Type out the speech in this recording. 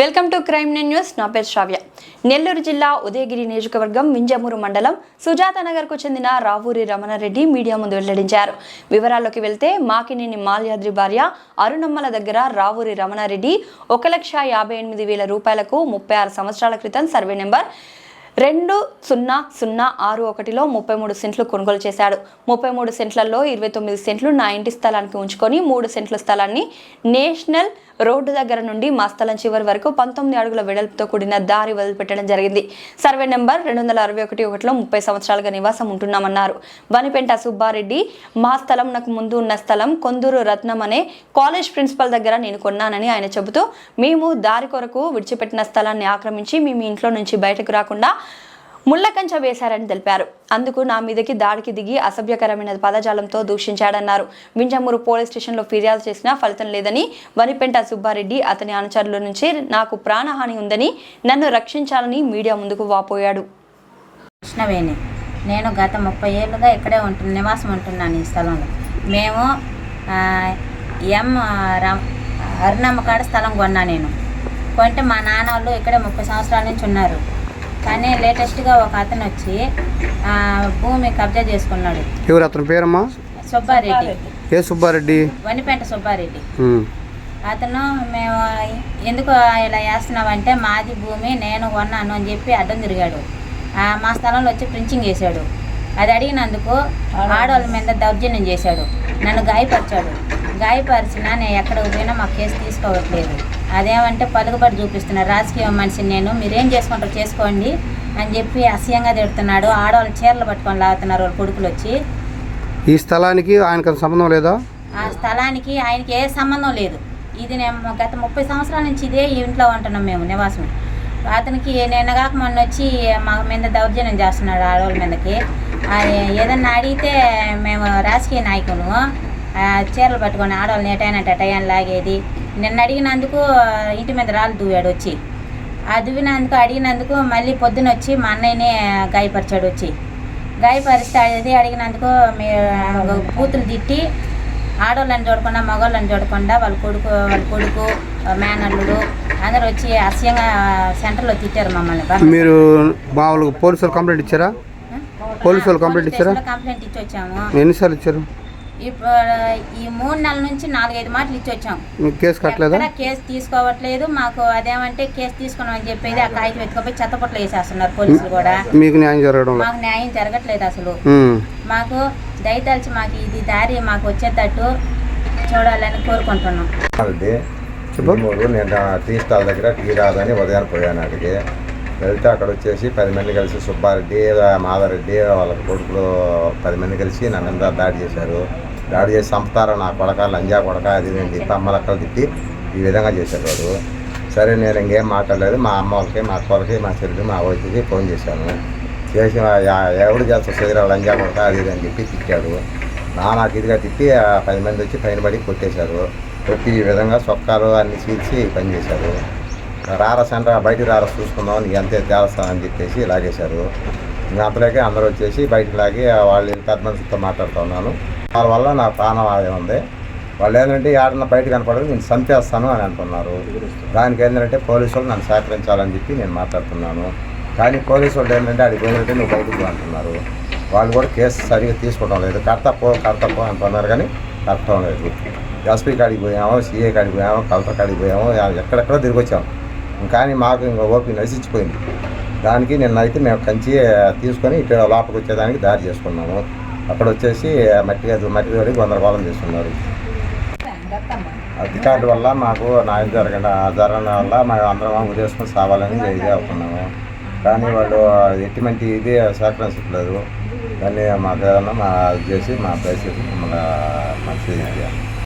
Welcome to crime news. నా పేరు శ్రావ్య. నెల్లూరు జిల్లా ఉదయగిరి నియోజకవర్గం మింజమూరు మండలం సుజాత నగర్కు చెందిన రావూరి రమణారెడ్డి మీడియా ముందు వెల్లడించారు. వివరాల్లోకి వెళ్తే మాకినేని మాల్యాద్రి భార్య అరుణమ్మల దగ్గర రావూరి రమణారెడ్డి ఒక లక్ష యాభై ఎనిమిది వేల రూపాయలకు ముప్పై ఆరు సంవత్సరాల క్రితం సర్వే నెంబర్ రెండు సున్నా సున్నా ఆరు ఒకటిలో ముప్పై మూడు సెంట్లు కొనుగోలు చేశాడు. ముప్పై మూడు సెంట్లలో ఇరవై తొమ్మిది సెంట్లు నా ఇంటి స్థలానికి ఉంచుకొని మూడు సెంట్ల స్థలాన్ని నేషనల్ రోడ్డు దగ్గర నుండి మా స్థలం చివరి వరకు పంతొమ్మిది అడుగుల వెడల్పుతో కూడిన దారి వదిలిపెట్టడం జరిగింది. సర్వే నెంబర్ రెండు వందల అరవై ఒకటి ఒకటిలో ముప్పై సంవత్సరాలుగా నివాసం ఉంటున్నామన్నారు. వనిపెంట సుబ్బారెడ్డి మా స్థలం నాకు ముందు ఉన్న స్థలం కొందూరు రత్నం అనే కాలేజ్ ప్రిన్సిపల్ దగ్గర నేను కొన్నానని ఆయన చెబుతూ మేము దారి కొరకు విడిచిపెట్టిన స్థలాన్ని ఆక్రమించి మేము ఇంట్లో నుంచి బయటకు రాకుండా ముళ్ళకంచ వేశారని తెలిపారు. అందుకు నా మీదకి దాడికి దిగి అసభ్యకరమైన పదజాలంతో దూషించాడన్నారు. వింజమూరు పోలీస్ స్టేషన్లో ఫిర్యాదు చేసినా ఫలితం లేదని వనిపెంట సుబ్బారెడ్డి అతని అనుచరుల నుంచి నాకు ప్రాణహాని ఉందని నన్ను రక్షించాలని మీడియా ముందుకు వాపోయాడు. కృష్ణవేణి నేను గత ముప్పై ఏళ్ళుగా ఇక్కడే ఉంటున్న నివాసం ఉంటున్నాను ఈ స్థలంలో. మేము ఎం రామ్ అరుణమ్మ కాడ స్థలం కొన్నా నేను. కొంటే మా నాన్న వాళ్ళు ఇక్కడే ముప్పై సంవత్సరాల నుంచి ఉన్నారు. కానీ లేటెస్ట్గా ఒక అతను వచ్చి భూమి కబ్జా చేసుకున్నాడు. ఎవరు అతని పేరమ్మా? సుబ్బారెడ్డి. ఏ సుబ్బారెడ్డి? వనిపేట సుబ్బారెడ్డి. అతను మేము ఎందుకు ఇలా వేస్తున్నావంటే మాది భూమి నేను కొన్నాను అని చెప్పి అడ్డం తిరిగాడు. మా స్థలంలో వచ్చి ప్రించింగ్ చేశాడు. అది అడిగినందుకు ఆడవాళ్ళ మీద దౌర్జన్యం చేశాడు. నన్ను గాయపరిచాడు. గాయపరిచిన నేను ఎక్కడికి పోయినా మా కేసు తీసుకోవట్లేదు. అదేమంటే పలుకుబడి చూపిస్తున్నారు రాజకీయ మనిషిని నేను మీరేం చేసుకుంటారో చేసుకోండి అని చెప్పి అసహ్యంగా తిడుతున్నాడు. ఆడవాళ్ళు చీరలు పట్టుకొని లాగుతున్నారు వాళ్ళ కొడుకులు వచ్చి ఈ స్థలానికి ఆయనకు సంబంధం లేదా? ఆ స్థలానికి ఆయనకి ఏ సంబంధం లేదు. ఇది నేను గత ముప్పై సంవత్సరాల నుంచి ఇదే ఇంట్లో ఉంటున్నాం మేము నివాసం. అతనికి నిన్న కాక మొన్న వచ్చి మా మీద దౌర్జన్యం చేస్తున్నాడు ఆడవాళ్ళ మీదకి. ఏదన్నా అడిగితే మేము రాజకీయ నాయకులు. చీరలు పట్టుకొని ఆడవాళ్ళని ఎటైనా టయాన్ని లాగేది. నిన్న అడిగినందుకు ఇంటి మీద రాళ్ళు దూవాడు వచ్చి. ఆ దువ్వినందుకు అడిగినందుకు మళ్ళీ పొద్దున వచ్చి మా అన్నయ్యనే గాయపరిచాడు వచ్చి. గాయపరిస్తే అది అడిగినందుకు మీ కూతురు తిట్టి ఆడవాళ్ళని చూడకుండా మగవాళ్ళని చూడకుండా వాళ్ళ కొడుకు వాళ్ళ కొడుకు మేనల్లుడు అందరూ వచ్చి అసహ్యంగా సెంటర్లో తిట్టారు మమ్మల్ని. మీరు మామూలుగా పోలీసు వాళ్ళు కంప్లైంట్ ఇచ్చారా? పోలీసు వాళ్ళు కంప్లైంట్ ఇచ్చారా? కంప్లైంట్ ఇచ్చి వచ్చాము. ఎన్నిసార్లు ఇచ్చారు? ఈ మూడు నెలల నుంచి నాలుగైదు మాటలు ఇచ్చి వచ్చాం మీకు కేసు కట్టలేదా? కేసు తీసుకోవట్లేదు. మాకు అదేమంటే కేసు తీసుకున్నాం అని చెప్పేది ఆ కాగితం ఎత్తుకపోయి చెత్తపట్లు వేసేస్తున్నారు పోలీసులు కూడా. మీకు న్యాయం జరగడం మాకు న్యాయం జరగట్లేదు అసలు. మాకు దయతలిచి మాకు ఇది దారి మాకు వచ్చేటట్టు చూడాలని కోరుకుంటున్నాం. నేను టీ స్టాల్ దగ్గర టీ రాదని ఉదయాన్ని పోయాను అడిగి వెళ్తే అక్కడ వచ్చేసి పది మంది కలిసి సుబ్బారెడ్డి మాధారెడ్డి వాళ్ళ కొడుకులు పది మంది కలిసి నా మీద దాడి చేశారు. దాడి చేసి చంపుతారు. నా కొడక లంజా కొడక అది నేను అని అమ్మలక్కలు తిట్టి ఈ విధంగా చేశారు వాడు. సరే నేను ఇంకేం మాట్లాడలేదు. మా అమ్మ వాళ్ళకి మా అక్క వాళ్ళకి మా చెల్లికి మా వైద్యుకి ఫోన్ చేశాను. చేసి ఎవడు చేస్తా శరీరా లంజా కొడక అది ఇది అని చెప్పి తిట్టాడు. నా నాకు ఇదిగా తిట్టి ఆ పది మంది వచ్చి పైన పడి కొట్టేశారు. కొట్టి ఈ విధంగా చొక్కాలు అన్ని చీల్చి పని చేశారు. రారా సెంటర్ బయటికి రారా చూసుకుందాం నీకు అంతే తేలస్తా అని చెప్పేసి లాగేశారు. ఇంకా అంతలోకే అందరూ వచ్చేసి బయటికి లాగి వాళ్ళు పెద్ద మనుషులతో మాట్లాడుతూ ఉన్నాను వాళ్ళ వల్ల నా ప్రాణవాయం ఉంది. వాళ్ళు ఏంటంటే ఆడన బయట కనపడదు నేను చంపేస్తాను అని అంటున్నారు. దానికి ఏంటంటే పోలీసు నన్ను సహకరించాలని చెప్పి నేను మాట్లాడుతున్నాను. కానీ పోలీసు వాళ్ళు ఏంటంటే అడిగి పోయినట్టే నువ్వు బయటకు అంటున్నారు. వాళ్ళు కూడా కేసు సరిగా తీసుకోవడం లేదు. కడతా పో కడతా పో అంటున్నారు కానీ కట్టడం లేదు. ఎస్పీ కాడికి పోయాము సీఏ కాడికి పోయాము కలెక్టర్ కాడికి పోయాము ఎక్కడెక్కడో తిరిగి వచ్చాము కానీ మాకు ఇంకా ఓపిక నశించిపోయింది. దానికి నిన్న అయితే మేము కంచి తీసుకొని ఇక్కడ లోపలికి వచ్చేదానికి దారి చేసుకున్నాము. అక్కడ వచ్చేసి మట్టి మట్టి తోడి గందరగోళం చేస్తున్నారు. అధికారుల వల్ల మాకు న్యాయం జరగడం జరగడం వల్ల మేము అందరం ఉదేసుకొని సావాలని ఇదే అవుతున్నాము కానీ వాళ్ళు ఎటువంటి ఇది సహకరించట్లేదు దాన్ని మాకు ఏదన్నా మా ఇది చేసి మా దయచేసి మమ్మల్ని మంచిది